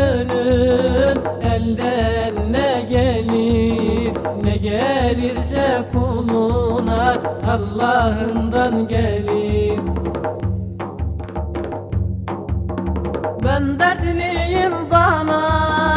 gönül elden ne gelir Ne gelirse kuluna Allah'ından gelir. Ben dertliyim bana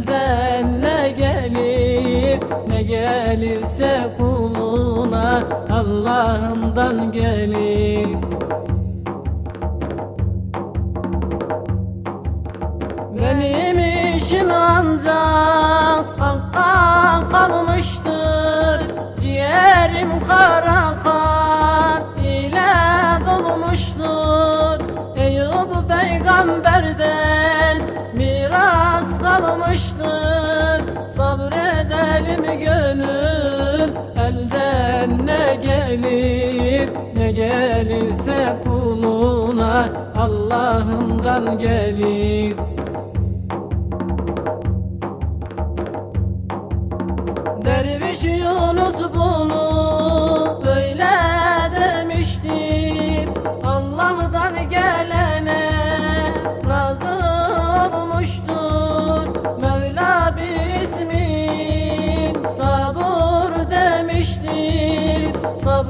elden ne gelir Ne gelirse kuluna Allah'ından gelir. Benim işim ancak hakka kalmıştır. Ciğerim kara kan ile dolmuştur. Eyüp peygamberden miras kalmıştır Sabredelim gönül elden ne gelir Ne gelirse kuluna Allah'ından gelir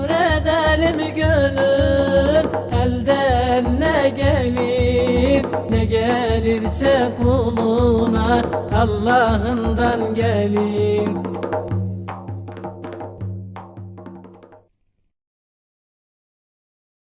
Sabredelim gönül elden ne gelir? Ne gelirse kuluna Allah'ından gelir